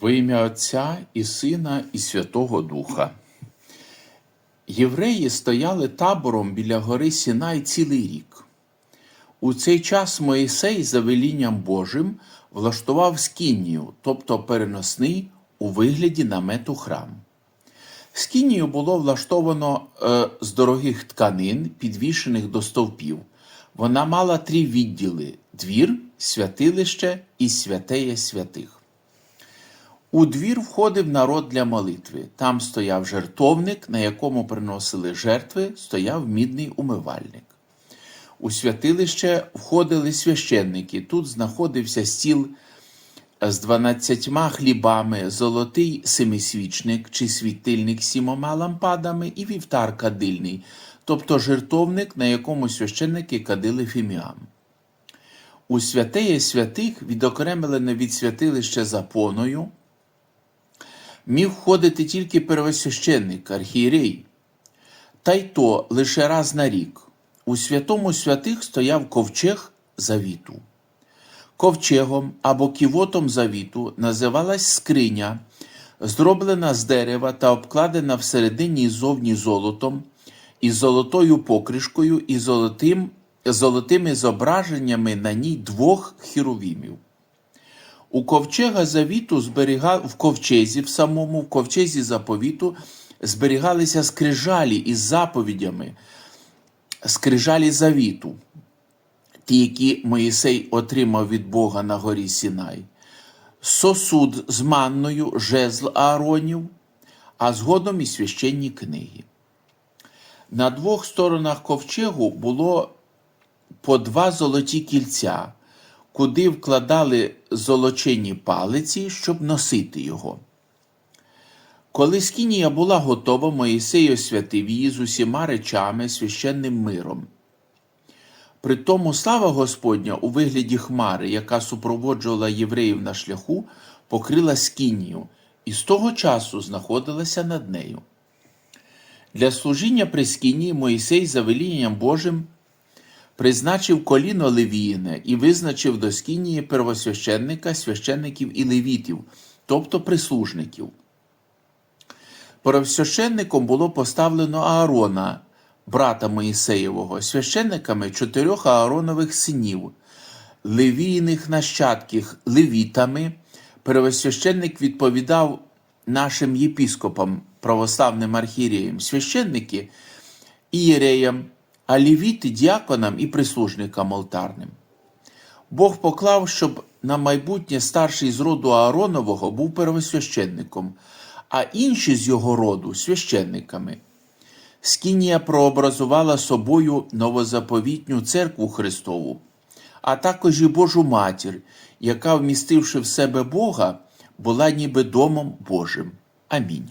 Во ім'я Отця і Сина, і Святого Духа. Євреї стояли табором біля гори Сінай цілий рік. У цей час Моїсей за велінням Божим влаштував скінію, тобто переносний у вигляді намету храм. Скінію було влаштовано е, з дорогих тканин, підвішених до стовпів. Вона мала три відділи: двір, святилище і святеє святих. У двір входив народ для молитви. Там стояв жертовник, на якому приносили жертви, стояв мідний умивальник. У святилище входили священники. Тут знаходився стіл з дванадцятьма хлібами, золотий семисвічник чи світильник з сімома лампадами і вівтар кадильний, тобто жертовник, на якому священники кадили фіміам. У святеє святих, відокремлене від святилища запоною, міг входити тільки первосвященник, архієрей, та й то лише раз на рік. У святому святих стояв ковчег завіту. Ковчегом або ківотом завіту називалась скриня, зроблена з дерева та обкладена всередині і зовні золотом, із золотою покришкою і золотим, золотими зображеннями на ній двох хіровімів. У ковчега завіту зберіга... в ковчезі, в самому в ковчезі заповіту зберігалися скрижалі із заповідями, скрижалі завіту, ті, які Моїсей отримав від Бога на горі Сінай, сосуд з манною, жезл Ааронів, а згодом і священні книги. На двох сторонах ковчегу було по два золоті кільця, куди вкладали золочені палиці, щоб носити його. Коли скінія була готова, Моїсей освятив її з усіма речами священним миром. При тому слава Господня у вигляді хмари, яка супроводжувала євреїв на шляху, покрила скінію і з того часу знаходилася над нею. Для служіння при скінії Моїсей за велінням Божим призначив коліно Левіїне і визначив до скінії первосвященника, священників і левітів, тобто прислужників. Первосвященником було поставлено Аарона, брата Моїсеєвого, священниками чотирьох Ааронових синів, левійних нащадків левітами. Первосвященник відповідав нашим єпіскопам, православним архієреям, священники ієреям, а левіти діаконам і прислужникам алтарним. Бог поклав, щоб на майбутнє старший з роду Ааронового був первосвященником, а інші з його роду священниками. Скінія прообразувала собою новозаповітню церкву Христову, а також і Божу матір, яка, вмістивши в себе Бога, була ніби домом Божим. Амінь.